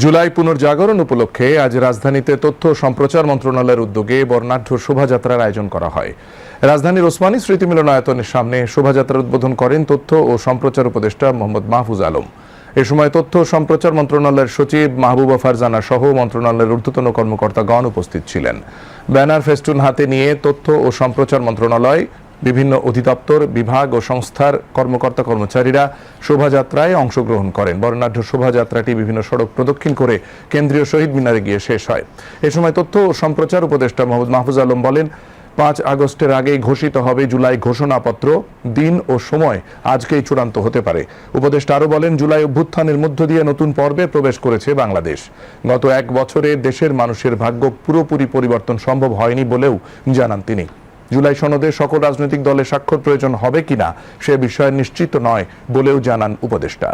জুলাই পুনর্জাগরণ উপলক্ষে আজ রাজধানীতে তথ্য সম্প্রচার মন্ত্রণালয়ের উদ্যোগে বর্ণাঢ্য শোভাযাত্রার আয়োজন করা হয়। রাজধানীর ওসমানী স্মৃতি মিলনায়তনের সামনে শোভাযাত্রার উদ্বোধন করেন তথ্য ও সম্প্রচার উপদেষ্টা মোহাম্মদ মাহফুজ আলম। এ সময় তথ্য সম্প্রচার মন্ত্রণালয়ের সচিব মাহবুবা ফারজানা সহ মন্ত্রণালয়ের ঊর্ধ্বতন কর্মকর্তাগণ উপস্থিত ছিলেন। ব্যানার ফেস্টুন হাতে নিয়ে তথ্য ও সম্প্রচার মন্ত্রণালয় বিভিন্ন অধিদপ্তর, বিভাগ ও সংস্থার কর্মকর্তা কর্মচারীরা শোভাযাত্রায় অংশগ্রহণ করেন। বর্ণাঢ্য শোভাযাত্রাটি বিভিন্ন সড়ক প্রদক্ষিণ করে কেন্দ্রীয় শহীদ মিনারে গিয়ে শেষ হয়। এ সময় তথ্য ও সম্প্রচার উপদেষ্টা মোহাম্মদ মাহফুজ আলম বলেন, পাঁচ আগস্টের আগেই ঘোষিত হবে জুলাই ঘোষণাপত্র। দিন ও সময় আজকেই চূড়ান্ত হতে পারে। উপদেষ্টা আরও বলেন, জুলাই অভ্যুত্থানের মধ্য দিয়ে নতুন পর্বে প্রবেশ করেছে বাংলাদেশ। গত এক বছরে দেশের মানুষের ভাগ্য পুরোপুরি পরিবর্তন সম্ভব হয়নি বলেও জানান তিনি। জুলাই সনদে সকল রাজনৈতিক দলের স্বাক্ষর প্রয়োজন হবে কিনা সে বিষয়ে নিশ্চিত নয় বলেও জানান উপদেষ্টা।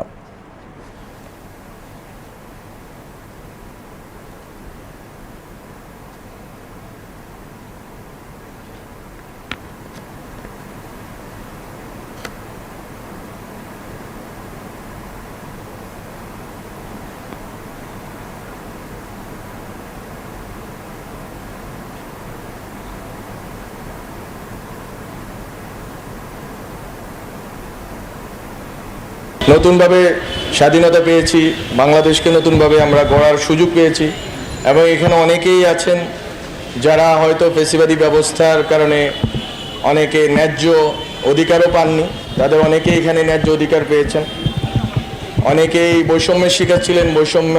নতুনভাবে স্বাধীনতা পেয়েছি, বাংলাদেশকে নতুনভাবে আমরা গড়ার সুযোগ পেয়েছি, এবং এখানে অনেকেই আছেন যারা হয়তো ফেসিবাদী ব্যবস্থার কারণে অনেকে ন্যায্য অধিকারও পাননি, তাদের অনেকেই এখানে ন্যায্য অধিকার পেয়েছেন। অনেকেই বৈষম্যের শিকার ছিলেন, বৈষম্য,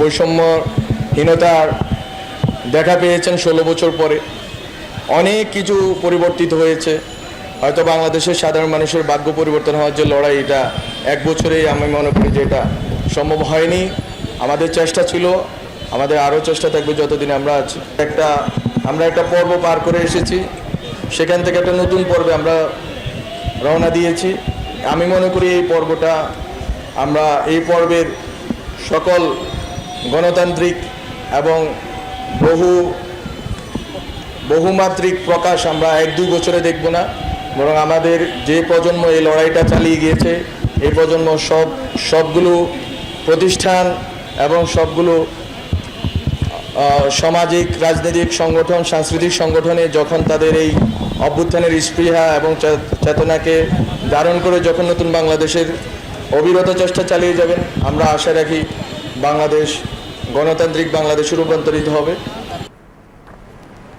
বৈষম্যহীনতার দেখা পেয়েছেন ষোলো বছর পরে। অনেক কিছু পরিবর্তিত হয়েছে। হয়তো বাংলাদেশের সাধারণ মানুষের ভাগ্য পরিবর্তন হওয়ার যে লড়াই, এটা এক বছরেই আমি মনে করি যে এটা সম্ভব হয়নি। আমাদের চেষ্টা ছিল, আমাদের আরও চেষ্টা থাকবে যতদিন আমরা আছি। একটা, আমরা একটা পর্ব পার করে এসেছি। সেখান থেকে একটা নতুন পর্বে আমরা রওনা দিয়েছি। আমি মনে করি এই পর্বটা আমরা, এই পর্বের সকল গণতান্ত্রিক এবং বহু, বহুমাত্রিক প্রকাশ আমরা এক দুই বছরে দেখব না। বরং আমাদের যে প্রজন্ম এই লড়াইটা চালিয়ে গিয়েছে, এই প্রজন্ম সব, সবগুলো প্রতিষ্ঠান এবং সবগুলো সামাজিক, রাজনৈতিক সংগঠন, সাংস্কৃতিক সংগঠনে যখন তাদের এই অভ্যুত্থানের স্পৃহা এবং চেতনাকে ধারণ করে যখন নতুন বাংলাদেশের অবিরত চেষ্টা চালিয়ে যাবেন, আমরা আশা রাখি বাংলাদেশ গণতান্ত্রিক বাংলাদেশে রূপান্তরিত হবে।